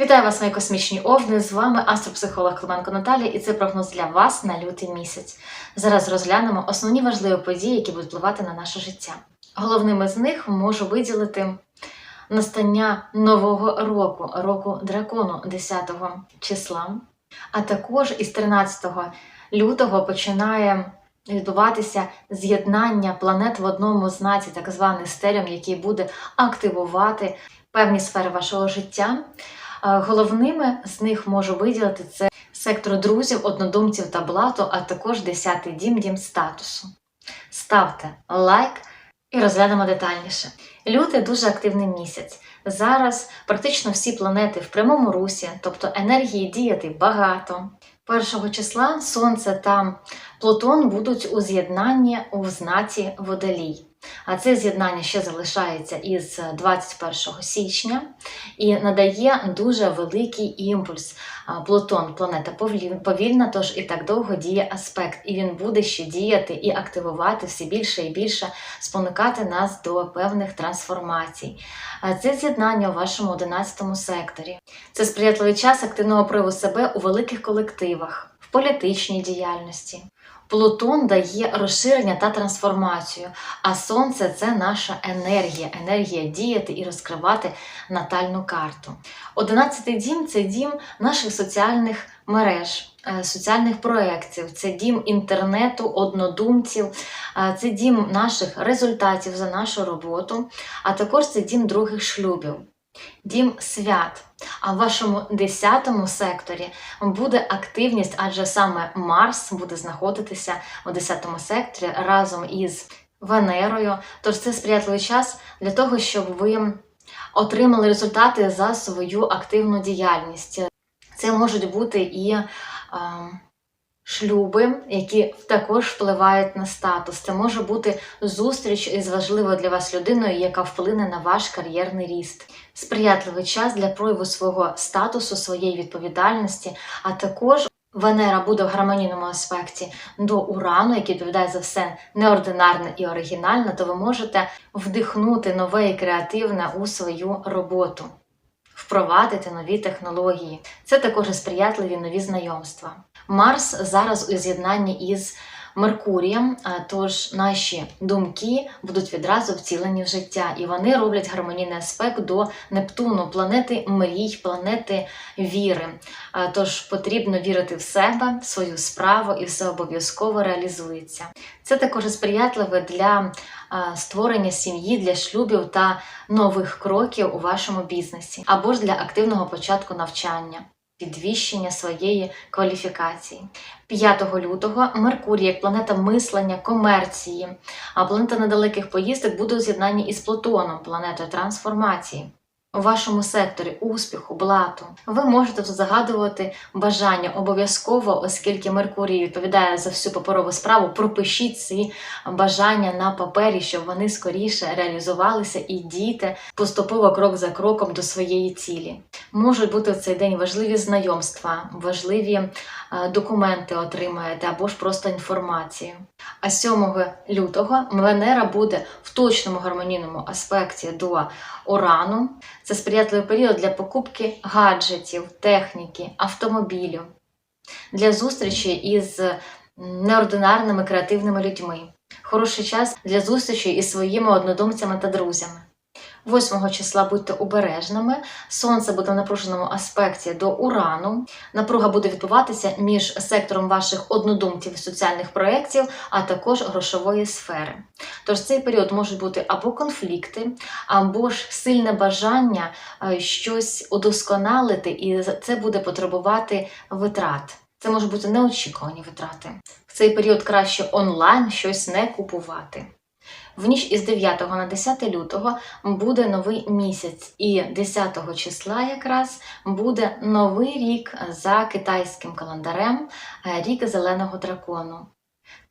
Вітаю вас, мої космічні овни! З вами астропсихолог Клименко Наталія, і це прогноз для вас на лютий місяць. Зараз розглянемо основні важливі події, які будуть впливати на наше життя. Головними з них можу виділити настання нового року, року дракону 10 числа, а також із 13 лютого починає відбуватися з'єднання планет в одному знаці, так званий стелем, який буде активувати певні сфери вашого життя. Е, Головними з них можу виділити це сектор друзів, однодумців та блату, а також 10-й дім, дім статусу. Ставте лайк і розглянемо детальніше. Лютий дуже активний місяць. Зараз практично всі планети в прямому русі, тобто енергії діяти багато. Першого числа Сонце та Плутон будуть у з'єднанні у знаці Водолій. А це з'єднання ще залишається із 21 січня і надає дуже великий імпульс. Плутон планета повільна, тож і так довго діє аспект, і він буде ще діяти і активувати все більше і більше, спонукати нас до певних трансформацій. А Це з'єднання у вашому 11 секторі. Це сприятливий час активного прояву себе у великих колективах, в політичній діяльності. Плутон дає розширення та трансформацію, а сонце це наша енергія, енергія діяти і розкривати натальну карту. Одинадцятий дім це дім наших соціальних мереж, е, соціальних проєктів, це дім інтернету, однодумців, е, це дім наших результатів за нашу роботу, а також це дім других шлюбів. Дім свят. А в вашому 10 секторі буде активність, адже саме Марс буде знаходитися у 10 секторі разом із Венерою. Тож це сприятливий час для того, щоб ви отримали результати за свою активну діяльність. Це можуть бути і е, шлюби, які також впливають на статус. Це може бути зустріч із важливою для вас людиною, яка вплине на ваш кар'єрний ріст. Сприятливий час для прояву свого статусу, своєї відповідальності, а також Венера буде в гармонійному аспекті до Урану, який відповідає за все неординарне і оригінальне, то ви можете вдихнути нове і креативне у свою роботу, впровадити нові технології. Це також сприятливі нові знайомства. Марс зараз у з'єднанні із Меркурієм, а тож наші думки будуть відразу втілені в життя, і вони роблять гармонійний аспект до Нептуну, планети мрій, планети віри. Тож потрібно вірити в себе, в свою справу, і все обов'язково реалізується. Це також сприятливе для створення сім'ї, для шлюбів та нових кроків у вашому бізнесі, або ж для активного початку навчання. Підвищення своєї кваліфікації 5 лютого Меркурій, як планета мислення, комерції, а планета недалеких поїздок буде у з'єднанні із Плутоном, планетою трансформації. У вашому секторі успіху, блату. Ви можете загадувати бажання обов'язково, оскільки Меркурій відповідає за всю паперову справу, пропишіть ці бажання на папері, щоб вони скоріше реалізувалися і дійте поступово крок за кроком до своєї цілі. Можуть бути в цей день важливі знайомства, важливі е, документи отримаєте або ж просто інформацію. А 7 лютого Венера буде в точному гармонійному аспекті до Урану. Це сприятливий період для покупки гаджетів, техніки, автомобілів, для зустрічі із неординарними креативними людьми. Хороший час для зустрічі із своїми однодумцями та друзями. 8 числа будьте обережними. Сонце буде в напруженому аспекті до Урану. Напруга буде відбуватися між сектором ваших однодумців соціальних проєктів, а також грошової сфери. Тож цей період можуть бути або конфлікти, або ж сильне бажання е, щось удосконалити, і це буде потребувати витрат. Це можуть бути неочікувані витрати. В цей період краще онлайн щось не купувати. В ніч із 9 на 10 лютого буде новий місяць, і 10 числа якраз буде новий рік за китайським календарем, е, рік зеленого дракону.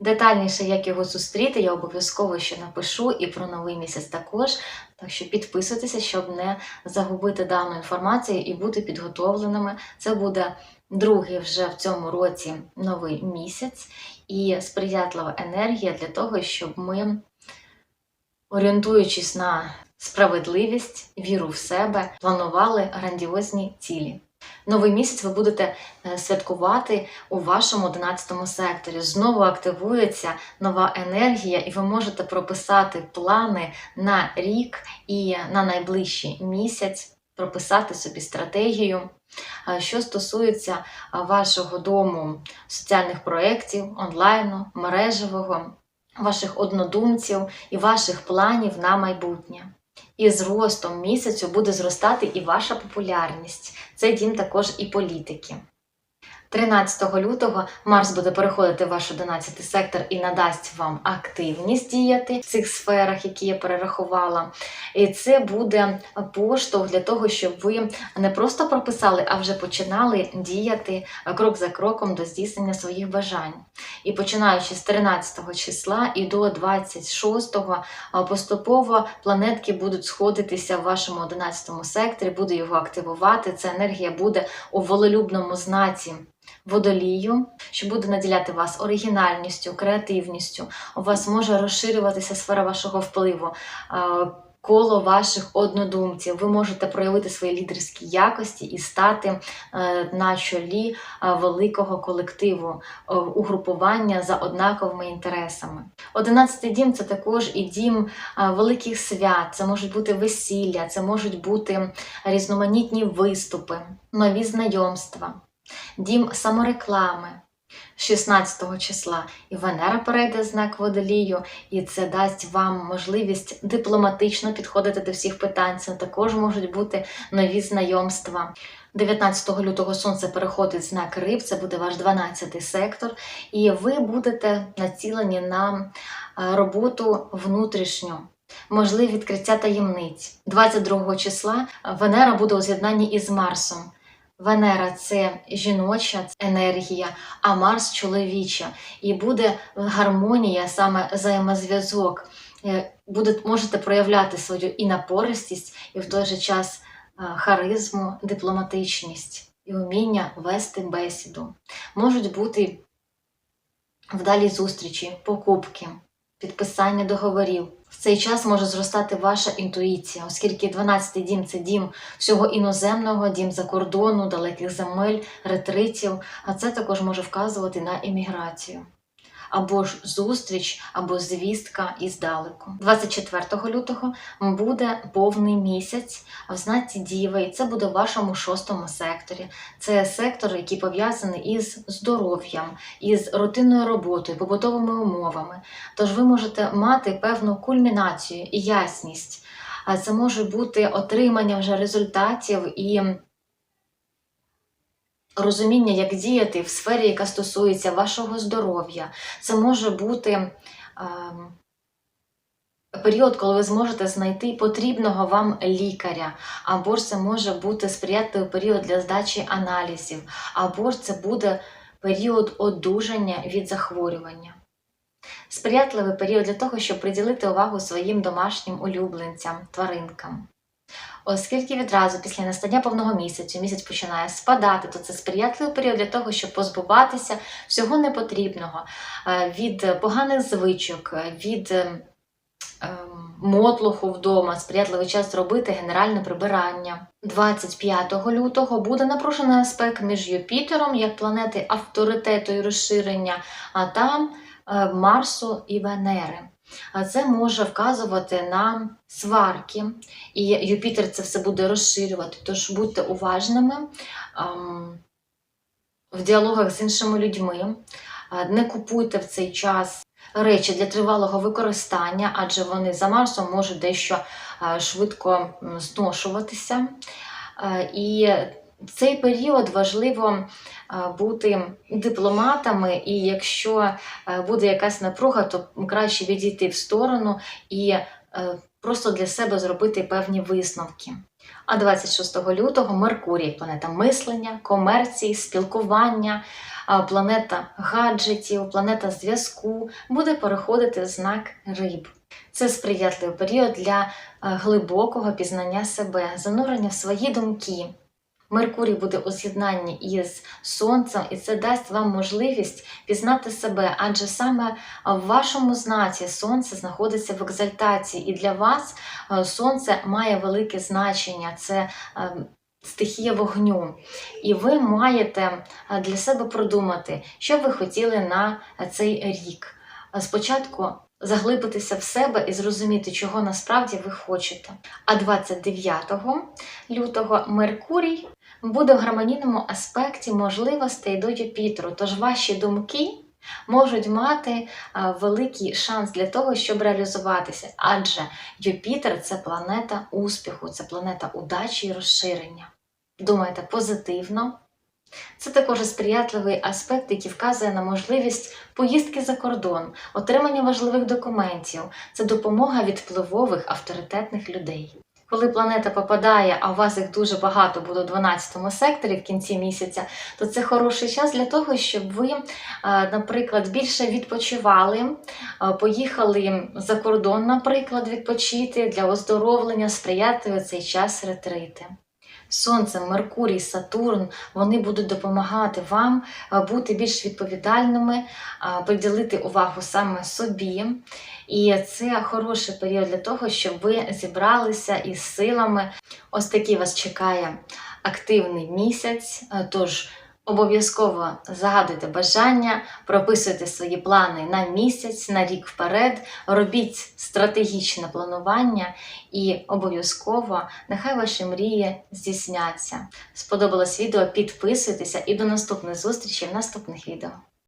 Детальніше, як його зустріти, я обов'язково ще напишу і про новий місяць також. Так що підписуйтеся, щоб не загубити дану інформацію і бути підготовленими. Це буде другий вже в цьому році новий місяць і сприятлива енергія для того, щоб ми орієнтуючись на справедливість, віру в себе, планували грандіозні цілі. Новий місяць ви будете е, святкувати у вашому 11 секторі. Знову активується нова енергія, і ви можете прописати плани на рік і на найближчий місяць, прописати собі стратегію. Е, Що стосується е, вашого дому соціальних проєктів, онлайну, мережевого, ваших однодумців і ваших планів на майбутнє. І з ростом місяцю буде зростати і ваша популярність. Це дім також і політики. 13 лютого Марс буде переходити в ваш 11 сектор і надасть вам активність діяти в цих сферах, які я перерахувала. І це буде поштовх для того, щоб ви не просто прописали, а вже починали діяти крок за кроком до здійснення своїх бажань. І починаючи з 13 числа і до 26-го поступово планетки будуть сходитися в вашому 11 секторі, буде його активувати. Ця енергія буде у волелюбному знаці. Водолію, що буде наділяти вас оригінальністю, креативністю. У вас може розширюватися сфера вашого впливу, коло ваших однодумців. Ви можете проявити свої лідерські якості і стати е, на чолі е, великого колективу, е, угрупування за однаковими інтересами. Одинадцятий дім це також і дім е, великих свят, це можуть бути весілля, це можуть бути різноманітні виступи, нові знайомства, дім самореклами. 16 числа і Венера перейде знак водолію, і це дасть вам можливість дипломатично підходити до всіх питань. Це також можуть бути нові знайомства. 19 лютого сонце переходить знак риб, це буде ваш 12 сектор, і ви будете націлені на е, роботу внутрішню. Можливі відкриття таємниць. 22 числа Венера буде у з'єднанні із Марсом. Венера це жіноча енергія, а Марс чоловіча. І буде гармонія, саме взаємозв'язок. Е, можете проявляти свою і напористість, і в той же час е, харизму, дипломатичність і вміння вести бесіду. Можуть бути вдалі зустрічі, покупки, підписання договорів. В цей час може зростати ваша інтуїція, оскільки 12-й дім це дім всього іноземного, дім за кордону, далеких земель, ретритів, а це також може вказувати на імміграцію. Або ж зустріч, або звістка іздалеку. 24 лютого буде повний місяць в знаці Діви, і це буде в вашому шостому секторі. Це сектор, який пов'язаний із здоров'ям, із рутинною роботою, побутовими умовами. Тож ви можете мати певну кульмінацію і ясність. А це може бути отримання вже результатів і розуміння, як діяти в сфері, яка стосується вашого здоров'я. Це може бути ем, період, коли ви зможете знайти потрібного вам лікаря, або це може бути сприятливий період для здачі аналізів, або ж це буде період одужання від захворювання. Сприятливий період для того, щоб приділити увагу своїм домашнім улюбленцям, тваринкам. Оскільки відразу після настання повного місяцю місяць починає спадати, то це сприятливий період для того, щоб позбуватися всього непотрібного е, від поганих звичок, е, від е, мотлуху вдома, сприятливий час зробити генеральне прибирання. 25 лютого буде напружений аспект між Юпітером, як планети авторитету і розширення, а там Марсу і Венери. Це може вказувати на сварки, і Юпітер це все буде розширювати. Тож будьте уважними ем, в діалогах з іншими людьми, Е, не купуйте в цей час речі для тривалого використання, адже вони за Марсом можуть дещо е, швидко зношуватися. Е, І цей період важливо е, бути дипломатами, і якщо е, буде якась напруга, то краще відійти в сторону і е, просто для себе зробити певні висновки. А 26 лютого Меркурій, планета мислення, комерції, спілкування, планета гаджетів, планета зв'язку, буде переходити в знак риб. Це сприятливий період для глибокого пізнання себе, занурення в свої думки. Меркурій буде у з'єднанні із сонцем, і це дасть вам можливість пізнати себе, адже саме в вашому знаці сонце знаходиться в екзальтації, і для вас е, сонце має велике значення. Це е, стихія вогню. І ви маєте е, для себе продумати, що ви хотіли на цей рік. Спочатку заглибитися в себе і зрозуміти, чого насправді ви хочете. А 29 лютого Меркурій буде в гармонійному аспекті можливостей до Юпітеру, тож ваші думки можуть мати великий шанс для того, щоб реалізуватися. Адже Юпітер це планета успіху, це планета удачі і розширення. Думайте позитивно. Це також сприятливий аспект, який вказує на можливість поїздки за кордон, отримання важливих документів, це допомога від впливових авторитетних людей. Коли планета попадає, а у вас їх дуже багато буде у 12 секторі в кінці місяця, то це хороший час для того, щоб ви, е, наприклад, більше відпочивали, е, поїхали за кордон, наприклад, відпочити для оздоровлення, сприяти у цей час ретрити. Сонце, Меркурій, Сатурн вони будуть допомагати вам е, бути більш відповідальними, приділити увагу саме собі. І це хороший період для того, щоб ви зібралися із силами. Ось такий вас чекає активний місяць. Е, Тож обов'язково загадуйте бажання, прописуйте свої плани на місяць, на рік вперед, робіть стратегічне планування і обов'язково нехай ваші мрії здійсняться. Сподобалось відео? Підписуйтеся і до наступних зустрічей в наступних відео.